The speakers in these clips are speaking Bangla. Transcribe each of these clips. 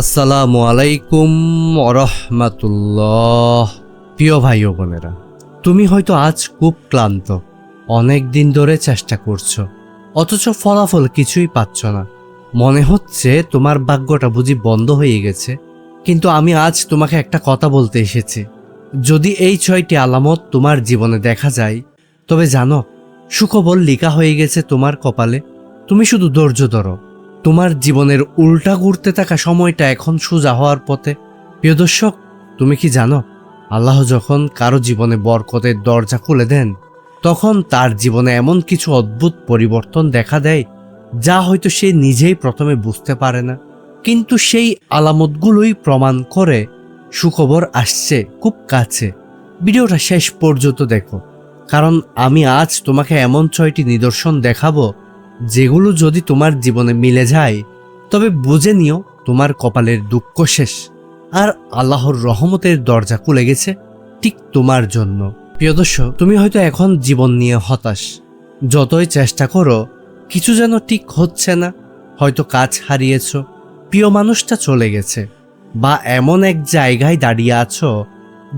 আসসালামু আলাইকুম রহমাতুল্লাহ প্রিয় ভাই ও বোনেরা, তুমি হয়তো আজ খুব ক্লান্ত, অনেক দিন ধরে চেষ্টা করছ, অথচ ফলাফল কিছুই পাচ্ছ না। মনে হচ্ছে তোমার ভাগ্যটা বুঝি বন্ধ হয়ে গেছে, কিন্তু আমি আজ তোমাকে একটা কথা বলতে এসেছি। যদি এই ছয়টি আলামত তোমার জীবনে দেখা যায়, তবে জানো সুখবর লিখা হয়ে গেছে তোমার কপালে। তুমি শুধু ধৈর্য ধরো। তোমার জীবনের উল্টা ঘুরতে থাকা সময়টা এখন সোজা হওয়ার পথে। প্রিয় দর্শক, তুমি কি জানো, আল্লাহ যখন কারও জীবনে বরকতের দরজা খুলে দেন, তখন তার জীবনে এমন কিছু অদ্ভুত পরিবর্তন দেখা দেয়, যা হয়তো সে নিজেই প্রথমে বুঝতে পারে না। কিন্তু সেই আলামতগুলোই প্রমাণ করে সুখবর আসছে খুব কাছে। ভিডিওটা শেষ পর্যন্ত দেখো। কারণ আমি আজ তোমাকে এমন ছয়টি নিদর্শন দেখাবো, যেগুলো যদি তোমার জীবনে মিলে যায়, তবে বুঝে নিও তোমার কপালের দুঃখ শেষ, আর আল্লাহর রহমতের দরজা খুলে গেছে ঠিক তোমার জন্য। প্রিয় দর্শক, তুমি হয়তো এখন জীবন নিয়ে হতাশ। যতই চেষ্টা করো, কিছু যেন ঠিক হচ্ছে না, হয়তো কাজ হারিয়েছ, প্রিয় মানুষটা চলে গেছে, বা এমন এক জায়গায় দাঁড়িয়ে আছো,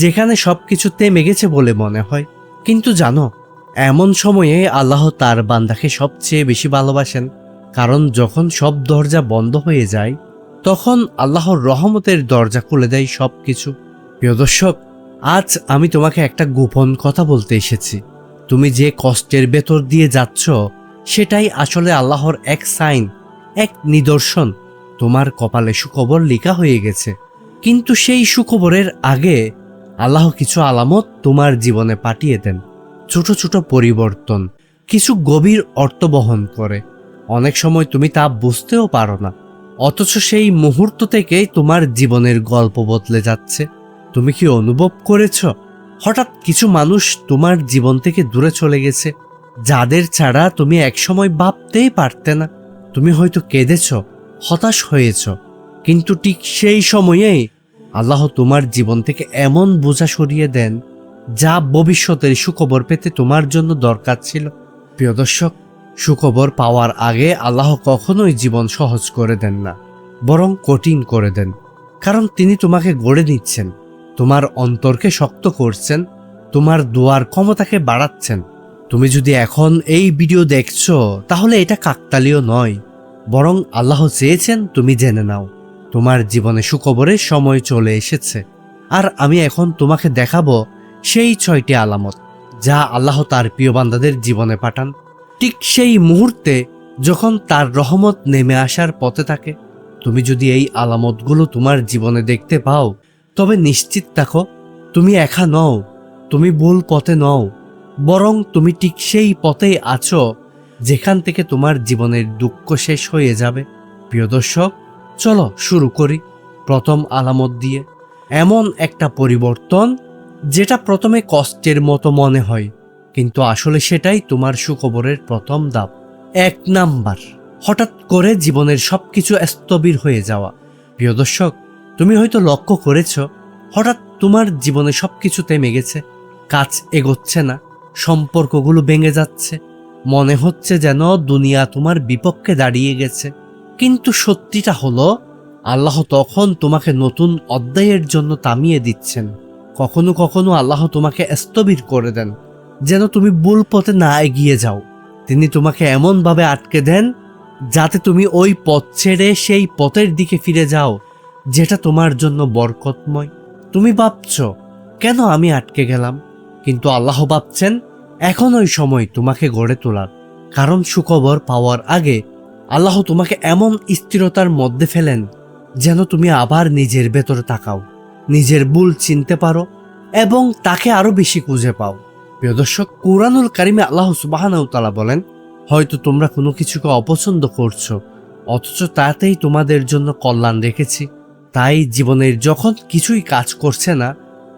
যেখানে সবকিছু থেমে গেছে বলে মনে হয়। কিন্তু জানো, এমন সময়ে আল্লাহ তার বান্দাকে সবচেয়ে বেশি ভালোবাসেন, কারণ যখন সব দরজা বন্ধ হয়ে যায়, তখন আল্লাহর রহমতের দরজা খুলে দেয় সব কিছু প্রিয় দর্শক, আজ আমি তোমাকে একটা গোপন কথা বলতে এসেছি। তুমি যে কষ্টের ভেতর দিয়ে যাচ্ছ, সেটাই আসলে আল্লাহর এক সাইন, এক নিদর্শন। তোমার কপালে সুখবর লেখা হয়ে গেছে। কিন্তু সেই সুখবরের আগে আল্লাহ কিছু আলামত তোমার জীবনে পাঠিয়ে দেন। ছোট ছোট পরিবর্তন, কিছু গভীর অর্থ বহন করে। অনেক সময় তুমি তা বুঝতেও পারো না, অথচ সেই মুহূর্ত থেকেই তোমার জীবনের গল্প বদলে যাচ্ছে। তুমি কি অনুভব করেছ? হঠাৎ কিছু মানুষ তোমার জীবন থেকে দূরে চলে গেছে, যাদের ছাড়া তুমি একসময় ভাবতেই পারতে না। তুমি হয়তো কেঁদেছ, হতাশ হয়েছ, কিন্তু ঠিক সেই সময়েই আল্লাহ তোমার জীবন থেকে এমন বোঝা সরিয়ে দেন যা ভবিষ্যতের সুখবর পেতে তোমার জন্য দরকার ছিল। প্রিয় দর্শক, সুখবর পাওয়ার আগে আল্লাহ কখনোই জীবন সহজ করে দেন না, বরং কঠিন করে দেন, কারণ তিনি তোমাকে গড়ে নিচ্ছেন, তোমার অন্তরকে শক্ত করছেন, তোমার দোয়ার ক্ষমতাকে বাড়াচ্ছেন। তুমি যদি এখন এই ভিডিও দেখছ, তাহলে এটা কাকতালীয় নয়, বরং আল্লাহ চেয়েছেন তুমি জেনে নাও। তোমার জীবনে সুখবরের সময় চলে এসেছে। আর আমি এখন তোমাকে দেখাবো সেই ছয়টি আলামত, যা আল্লাহ তার প্রিয় বান্দাদের জীবনে পাঠান। ঠিক সেই মুহূর্তে যখন তার রহমত নেমে আসার পথে থাকে, তুমি যদি এই আলামতগুলো তোমার জীবনে দেখতে পাও, তবে নিশ্চিত থাকো, তুমি একা নও, তুমি ভুল পথে নও, বরং তুমি ঠিক সেই পথেই আছো, যেখান থেকে তোমার জীবনের দুঃখ শেষ হয়ে যাবে। প্রিয় দর্শক চলো শুরু করি। প্রথম আলামত দিয়ে। এমন একটা পরিবর্তন যেটা প্রথমে কষ্টের মতো মনে হয়, কিন্তু আসলে সেটাই তোমার সুখবরের প্রথম ধাপ। এক নাম্বার, হঠাৎ করে জীবনের সব কিছু স্থবির হয়ে যাওয়া। প্রিয় দর্শক, তুমি হয়তো লক্ষ্য করেছ, হঠাৎ তোমার জীবনে সবকিছু থেমে গেছে কাজ এগোচ্ছে না, সম্পর্কগুলো ভেঙে যাচ্ছে। মনে হচ্ছে যেন দুনিয়া তোমার বিপক্ষে দাঁড়িয়ে গেছে। কিন্তু সত্যিটা হলো, আল্লাহ তখন তোমাকে নতুন অধ্যায়ের জন্য তামিয়ে দিচ্ছেন। কখনো কখনো আল্লাহ তোমাকে স্থবির করে দেন, যেন তুমি ভুল পথে না এগিয়ে যাও। তিনি তোমাকে এমনভাবে আটকে দেন, যাতে তুমি ওই পথ ছেড়ে সেই পথের দিকে ফিরে যাও, যেটা তোমার জন্য বরকতময়। তুমি ভাবছ, কেন আমি আটকে গেলাম? কিন্তু আল্লাহ ভাবছেন, এখন ওই সময় তোমাকে গড়ে তোলার। কারণ সুখবর পাওয়ার আগে আল্লাহ তোমাকে এমন স্থিরতার মধ্যে ফেলেন যেন তুমি আবার নিজের ভেতরে তাকাও, নিজের ভুল চিনতে পারো এবং তাকে আরও বেশি খুঁজে পাও। প্রিয় দর্শক, কুরআনুল কারিমে আল্লাহ সুবাহানাউতালা বলেন, হয়তো তোমরা কোনো কিছুকে অপছন্দ করছ, অথচ তাতেই তোমাদের জন্য কল্যাণ রেখেছি। তাই জীবনের যখন কিছুই কাজ করছে না,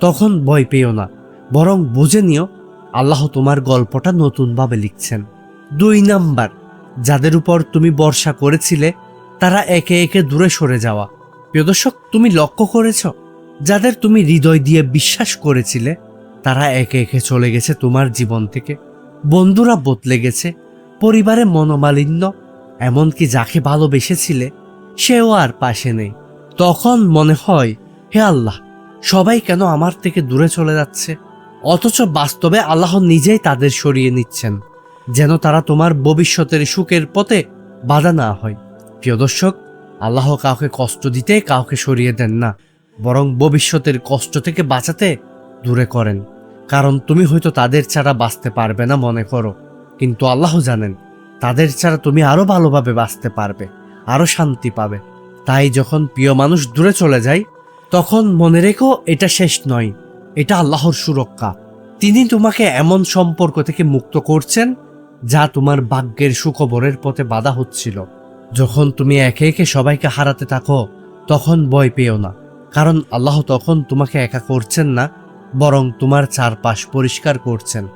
তখন ভয় পেও না, বরং বুঝে নিও, আল্লাহ তোমার গল্পটা নতুনভাবে লিখছেন। দুই নাম্বার যাদের উপর তুমি বর্ষা করেছিলে, তারা একে একে দূরে সরে যাওয়া। প্রিয় দর্শক, তুমি লক্ষ্য করেছ? যাদের তুমি হৃদয় দিয়ে বিশ্বাস করেছিলে, তারা একে একে চলে গেছে তোমার জীবন থেকে। বন্ধুরা বদলে গেছে, পরিবারে মনোমালিন্য, এমনকি যাকে ভালোবেসেছিলে, সেও আর পাশে নেই। তখন মনে হয়, হে আল্লাহ, সবাই কেন আমার থেকে দূরে চলে যাচ্ছে? অথচ বাস্তবে আল্লাহ নিজেই তাদের সরিয়ে নিচ্ছেন। যেন তারা তোমার ভবিষ্যতের সুখের পথে বাধা না হয়। প্রিয় দর্শক, আল্লাহ কাউকে কষ্ট দিতে কাউকে সরিয়ে দেন না, বরং ভবিষ্যতের কষ্ট থেকে বাঁচাতে দূরে করেন। কারণ তুমি হয়তো তাদের ছাড়া বাঁচতে পারবে না মনে করো, কিন্তু আল্লাহ জানেন, তাদের ছাড়া তুমি আরও ভালোভাবে বাঁচতে পারবে আরও শান্তি পাবে। তাই যখন প্রিয় মানুষ দূরে চলে যায়, তখন মনে রেখো এটা শেষ নয়, এটা আল্লাহর সুরক্ষা। তিনি তোমাকে এমন সম্পর্ক থেকে মুক্ত করছেন যা তোমার ভাগ্যের সুখবরের পথে বাধা হচ্ছিল। যখন তুমি একে একে সবাইকে হারাতে থাকো, তখন ভয় পেও না। কারণ আল্লাহ তখন তোমাকে একা করছেন না, বরং তোমার চারপাশ পরিষ্কার করছেন।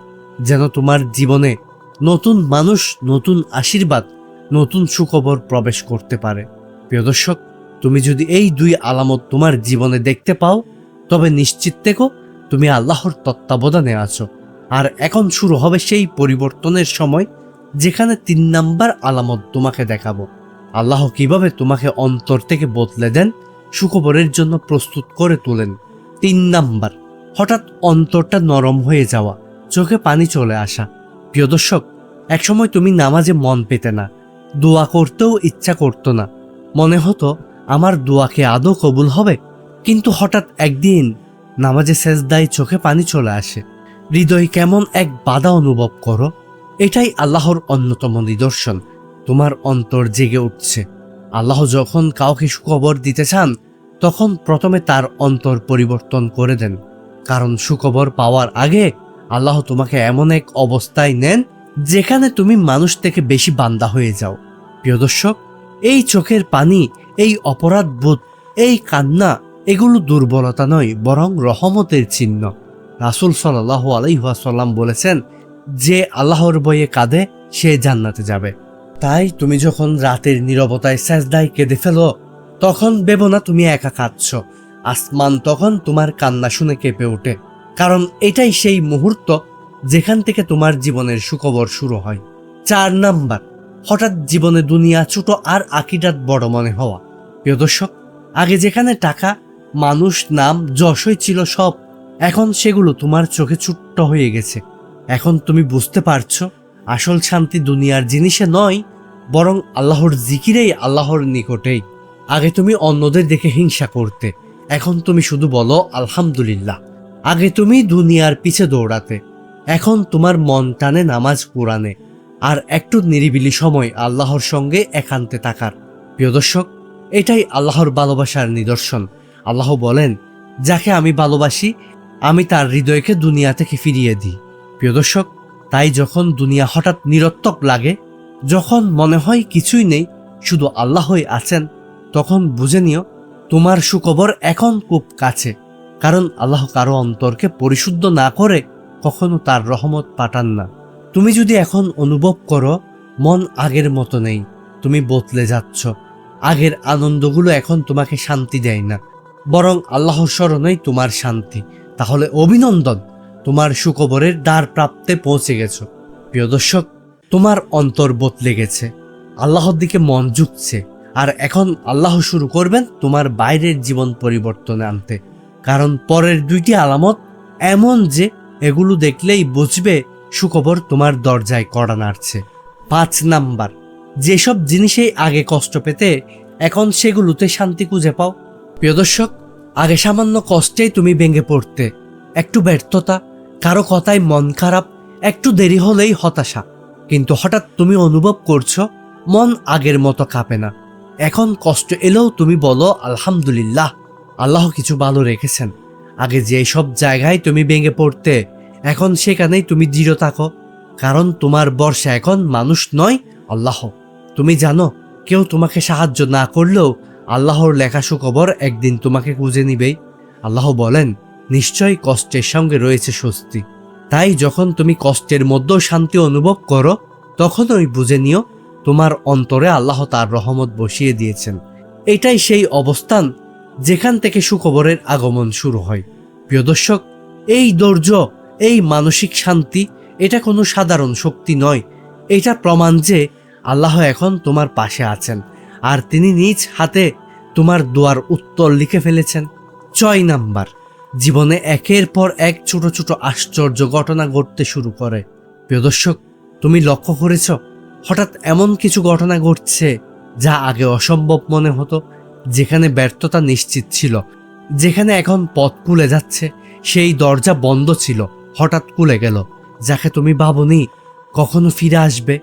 যেন তোমার জীবনে নতুন মানুষ, নতুন আশীর্বাদ, নতুন সুখবর প্রবেশ করতে পারে। প্রিয় দর্শক, তুমি যদি এই দুই আলামত তোমার জীবনে দেখতে পাও, তবে নিশ্চিত থেকো, তুমি আল্লাহর তত্ত্বাবধানে আছো। আর এখন শুরু হবে সেই পরিবর্তনের সময় যেখানে তিন নাম্বার আলামত তোমাকে দেখাবো। আল্লাহ কীভাবে তোমাকে অন্তর থেকে বদলে দেন, সুখবরের জন্য প্রস্তুত করে তোলেন। তিন নাম্বার, হঠাৎ অন্তরটা নরম হয়ে যাওয়া, চোখে পানি চলে আসা। প্রিয় দর্শক, একসময় তুমি নামাজে মন পেতে না, দোয়া করতেও ইচ্ছা করতো না। মনে হতো, আমার দোয়াকে আদৌ কবুল হবে? কিন্তু হঠাৎ একদিন নামাজে সেজদায় চোখে পানি চলে আসে। হৃদয় কেমন এক বাধা অনুভব করো? এটাই আল্লাহর অন্যতম নিদর্শন। তোমার অন্তর জেগে উঠছে। আল্লাহ যখন কাউকে সুখবর দিতে চান, তখন প্রথমে তার অন্তর পরিবর্তন করে দেন। কারণ সুখবর পাওয়ার আগে আল্লাহ তোমাকে এমন এক অবস্থায় নেন, যেখানে তুমি মানুষ থেকে বেশি বান্দা হয়ে যাও। প্রিয় দর্শক, এই চোখের পানি, এই অপরাধ বোধ এই কান্না, এগুলো দুর্বলতা নয়, বরং রহমতের চিহ্ন। রাসুল সাল্লাহ আলাইহাসাল্লাম বলেছেন, যে আল্লাহর বইয়ে কাঁদে, সে জান্নাতে যাবে। তাই তুমি যখন রাতের নীরবতায় সেজদায় কেঁদে ফেলো, তখন ভেবো না তুমি একা কাঁদছ। আসমান তখন তোমার কান্না শুনে কেঁপে ওঠে। কারণ এটাই সেই মুহূর্ত যেখান থেকে তোমার জীবনের সুখবর শুরু হয়। চার নাম্বার, হঠাৎ জীবনে দুনিয়া ছোট আর আকিরাত বড় মনে হওয়া। প্রিয় দর্শক, আগে যেখানে টাকা, মানুষ, নাম, যশই ছিল সব এখন সেগুলো তোমার চোখে ছোট্ট হয়ে গেছে। এখন তুমি বুঝতে পারছ, আসল শান্তি দুনিয়ার জিনিসে নয়, বরং আল্লাহর জিকিরেই আল্লাহর নিকটেই। আগে তুমি অন্যদের দেখে হিংসা করতে, এখন তুমি শুধু বলো, আলহামদুলিল্লাহ। আগে তুমি দুনিয়ার পিছে দৌড়াতে, এখন তোমার মন টানে নামাজ কোরআনে, আর একটু নিরিবিলি সময় আল্লাহর সঙ্গে একান্তে তাকার প্রিয় দর্শক, এটাই আল্লাহর ভালোবাসার নিদর্শন। আল্লাহ বলেন, যাকে আমি ভালোবাসি আমি তার হৃদয়কে দুনিয়া থেকে ফিরিয়ে দিই। প্রিয় দর্শক, তাই যখন দুনিয়া হঠাৎ নিরত্তক লাগে, যখন মনে হয় কিছুই নেই, শুধু আল্লাহই আছেন, তখন বুঝে নিও, তোমার সুখবর এখন খুব কাছে, কারণ আল্লাহ কারও অন্তরকে পরিশুদ্ধ না করে কখনো তার রহমত পাঠান না। তুমি যদি এখন অনুভব করো, মন আগের মতো নেই, তুমি বদলে যাচ্ছ, আগের আনন্দগুলো এখন তোমাকে শান্তি দেয় না, বরং আল্লাহর স্মরণেই তোমার শান্তি। তাহলে অভিনন্দন, তোমার সুখবরের দ্বার প্রাপ্তে পৌঁছে গেছ। প্রিয় দর্শক, তোমার অন্তর বদলে গেছে, আল্লাহর দিকে মন ঝুঁকছে আর এখন আল্লাহ শুরু করবেন তোমার বাইরের জীবন পরিবর্তনে আনতে। কারণ পরের দুইটি আলামত এমন যে, এগুলো দেখলেই বুঝবে সুখবর তোমার দরজায় কড়া নাড়ছে। পাঁচ নাম্বার, যেসব জিনিসেই আগে কষ্ট পেতে, এখন সেগুলোতে শান্তি খুঁজে পাও। প্রিয় দর্শক আগে সামান্য কষ্টেই তুমি ভেঙে পড়তে। একটু ব্যর্থতা, কারও কথায় মন খারাপ, একটু দেরি হলেই হতাশা। কিন্তু হঠাৎ তুমি অনুভব করছ, মন আগের মতো কাঁপে না। এখন কষ্ট এলেও তুমি বলো, আলহামদুলিল্লাহ, আল্লাহ কিছু ভালো রেখেছেন। আগে যে সব জায়গায় তুমি ভেঙে পড়তে, এখন সেখানেই তুমি দৃঢ় থাকো। কারণ তোমার বর্ষা এখন মানুষ নয়, আল্লাহ। তুমি জানো, কেউ তোমাকে সাহায্য না করলেও আল্লাহর লেখা সুখবর একদিন তোমাকে খুঁজে নিবেই। আল্লাহ বলেন, নিশ্চয়ই কষ্টের সঙ্গে রয়েছে স্বস্তি। তাই যখন তুমি কষ্টের মধ্যেও শান্তি অনুভব করো, তখনই বুঝে নিও, তোমার অন্তরে আল্লাহ তার রহমত বসিয়ে দিয়েছেন। এটাই সেই অবস্থান যেখান থেকে সুখবরের আগমন শুরু হয়। প্রিয় দর্শক, এই ধৈর্য, এই মানসিক শান্তি, এটা কোনো সাধারণ শক্তি নয়। এটা প্রমাণ যে আল্লাহ এখন তোমার পাশে আছেন। আর তিনি নিজ হাতে তোমার দোয়ার উত্তর লিখে ফেলেছেন। ছয় নাম্বার, জীবনে একের পর এক ছোট ছোট আশ্চর্য ঘটনা ঘটতে শুরু করে। প্রিয় দর্শক, তুমি লক্ষ্য করেছ, হঠাৎ এমন কিছু ঘটনা ঘটছে যা আগে অসম্ভব মনে হতো, যেখানে ব্যর্থতা নিশ্চিত ছিল। যেখানে এখন পথ খুলে যাচ্ছে, সেই দরজা বন্ধ ছিল, হঠাৎ খুলে গেল, যাকে তুমি ভাবনি কখনো ফিরে আসবে।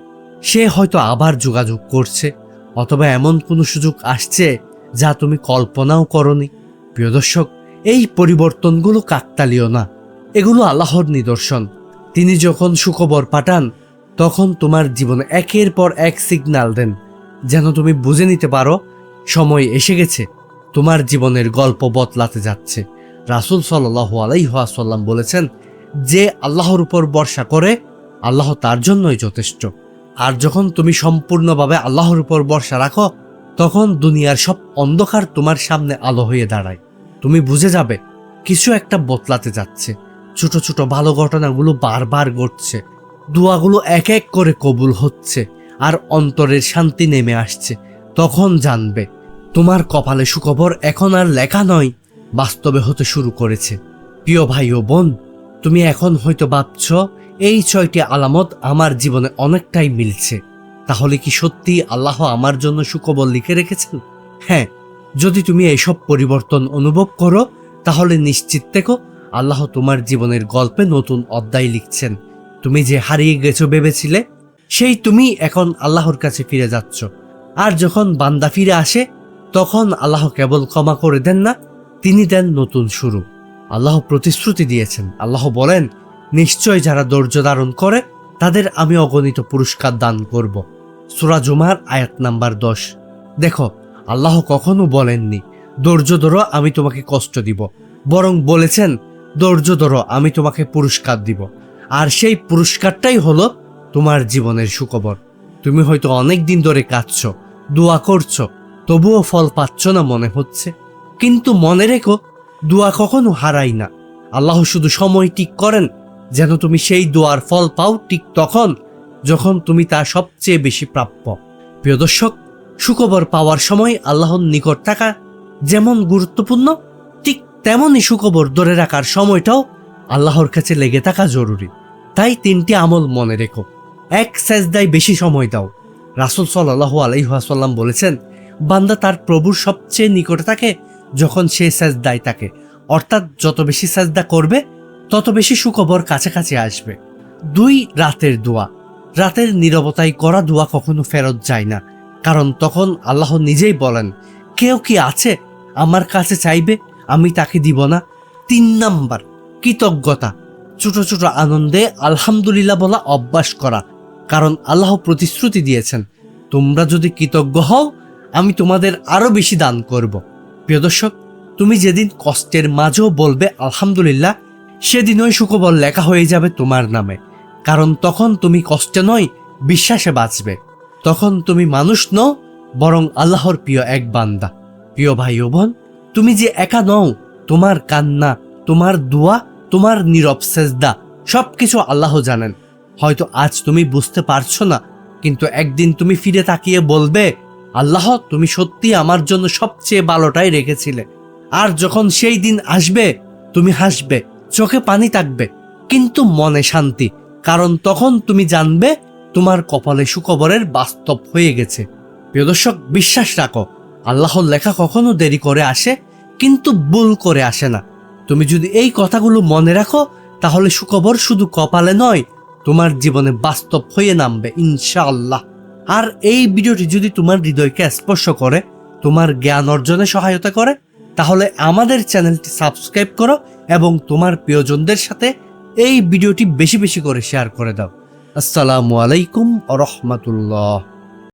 সে হয়তো আবার যোগাযোগ করছে। অথবা এমন কোনো সুযোগ আসছে যা তুমি কল্পনাও করনি। প্রিয় দর্শক, এই পরিবর্তনগুলো কাকতালীয় না। এগুলো আল্লাহর নিদর্শন। তিনি যখন সুখবর পাঠান, তখন তোমার জীবনে একের পর এক সিগন্যাল দেন, যেন তুমি বুঝে নিতে পারো, সময় এসে গেছে, তোমার জীবনের গল্প বদলাতে যাচ্ছে। রাসুল সাল্লাহ আলাইহাসাল্লাম বলেছেন, যে আল্লাহর উপর ভরসা করে, আল্লাহ তার জন্যই যথেষ্ট। আর যখন তুমি সম্পূর্ণভাবে আল্লাহর উপর ভরসা রাখো, তখন দুনিয়ার সব অন্ধকার তোমার সামনে আলো হয়ে দাঁড়ায়। তুমি বুঝে যাবে, কিছু একটা বদলাতে যাচ্ছে। ছোট ছোট ভালো ঘটনাগুলো বারবার ঘটছে। দোয়াগুলো এক এক করে কবুল হচ্ছে আর অন্তরের শান্তি নেমে আসছে। তখন জানবে, তোমার কপালে সুখবর এখন আর লেখা নয়, বাস্তবে হতে শুরু করেছে। প্রিয় ভাই ও বোন, তুমি এখন হয়তো ভাবছ এই ছয়টি আলামত আমার জীবনে অনেকটাই মিলছে। তাহলে কি সত্যি আল্লাহ আমার জন্য সুখবর লিখে রেখেছেন? হ্যাঁ যদি তুমি এসব পরিবর্তন অনুভব করো, তাহলে নিশ্চিত থেকো আল্লাহ তোমার জীবনের গল্পে নতুন অধ্যায় লিখছেন। তুমি যে হারিয়ে গেছো ভেবেছিলে, সেই তুমি এখন আল্লাহর কাছে ফিরে যাচ্ছ। আর যখন বান্দা ফিরে আসে, তখন আল্লাহ কেবল ক্ষমা করে দেন না, তিনি দেন নতুন শুরু। আল্লাহ প্রতিশ্রুতি দিয়েছেন। আল্লাহ বলেন নিশ্চয় যারা ধৈর্য ধারণ করে, তাদের আমি অগণিত পুরস্কার দান করব। সুরা জুমার আয়াত নাম্বার দশ। দেখো, আল্লাহ কখনো বলেননি, ধৈর্য ধরো, আমি তোমাকে কষ্ট দিব। বরং বলেছেন, ধৈর্য ধরো, আমি তোমাকে পুরস্কার দিব। আর সেই পুরস্কারটাই হলো তোমার জীবনের সুখবর। তুমি হয়তো অনেক দিন ধরে কাঁদছ, দোয়া করছ, তবুও ফল পাচ্ছ না মনে হচ্ছে। কিন্তু মনে রেখো, দোয়া কখনো হারাই না। আল্লাহ শুধু সময় ঠিক করেন যেন তুমি সেই দোয়ার ফল পাও ঠিক তখন, যখন তুমি তা সবচেয়ে বেশি প্রাপ্য। প্রিয় দর্শক, সুখবর পাওয়ার সময় আল্লাহর নিকট থাকা যেমন গুরুত্বপূর্ণ, ঠিক তেমনই সুখবর ধরে রাখার সময়টাও আল্লাহর কাছে লেগে থাকা জরুরি। তাই তিনটি আমল মনে রেখো। এক, সেজদায় বেশি সময় দাও। রাসুল সাল্লাহ আলাইহাসাল্লাম বলেছেন, বান্দা তার প্রভুর সবচেয়ে নিকটে থাকে যখন সে সেজদায় থাকে। অর্থাৎ যত বেশি সেজদা করবে তত বেশি সুখবর কাছাকাছি আসবে। দুই রাতের দোয়া। রাতের নীরবতায় করা দোয়া কখনো ফেরত যায় না। কারণ তখন আল্লাহ নিজেই বলেন, কেউ কি আছে আমার কাছে চাইবে? আমি তাকে দিব না। তিন নাম্বার, কৃতজ্ঞতা। ছোট ছোট আনন্দে আলহামদুলিল্লাহ বলা অভ্যাস করা। কারণ আল্লাহ প্রতিশ্রুতি দিয়েছেন, তোমরা যদি কৃতজ্ঞ হও, আমি তোমাদের আরও বেশি দান করব। প্রিয় দর্শক, তুমি যেদিন কষ্টের মাঝেও বলবে, আলহামদুলিল্লাহ সেদিনই সুখবর লেখা হয়ে যাবে তোমার নামে। কারণ তখন তুমি কষ্টে নয়, বিশ্বাসে বাঁচবে। তখন তুমি মানুষ নও, বরং আল্লাহর প্রিয় এক বান্দা। প্রিয় ভাই ও বোন, তুমি যে একা নও, তোমার কান্না, তোমার দোয়া, তোমার নীরব সেজদা, সবকিছু আল্লাহ জানেন। হয়তো আজ তুমি বুঝতে পারছ না, কিন্তু একদিন তুমি ফিরে তাকিয়ে বলবে, আল্লাহ, তুমি সত্যি আমার জন্য সবচেয়ে ভালোটাই রেখেছিলে। আর যখন সেই দিন আসবে, তুমি হাসবে। চোখে পানি থাকবে, কিন্তু মনে শান্তি, কারণ তখন তুমি জানবে তোমার কপালে সুখবরের বাস্তব হয়ে গেছে। প্রিয় দর্শক, বিশ্বাস রাখো, আল্লাহর লেখা কখনো দেরি করে আসে, কিন্তু ভুল করে আসে না। তুমি যদি এই কথাগুলো মনে রাখো, তাহলে সুখবর শুধু কপালে নয়, তোমার জীবনে বাস্তব হয়ে নামবে, ইনশাআল্লাহ। আর এই ভিডিওটি যদি তোমার হৃদয়কে স্পর্শ করে, তোমার জ্ঞান অর্জনে সহায়তা করে তাহলে আমাদের চ্যানেলটি সাবস্ক্রাইব করো এবং তোমার প্রিয়জনদের সাথে এই ভিডিওটি বেশি বেশি করে শেয়ার করে দাও। আসসালামু আলাইকুম রহমতুল্লাহ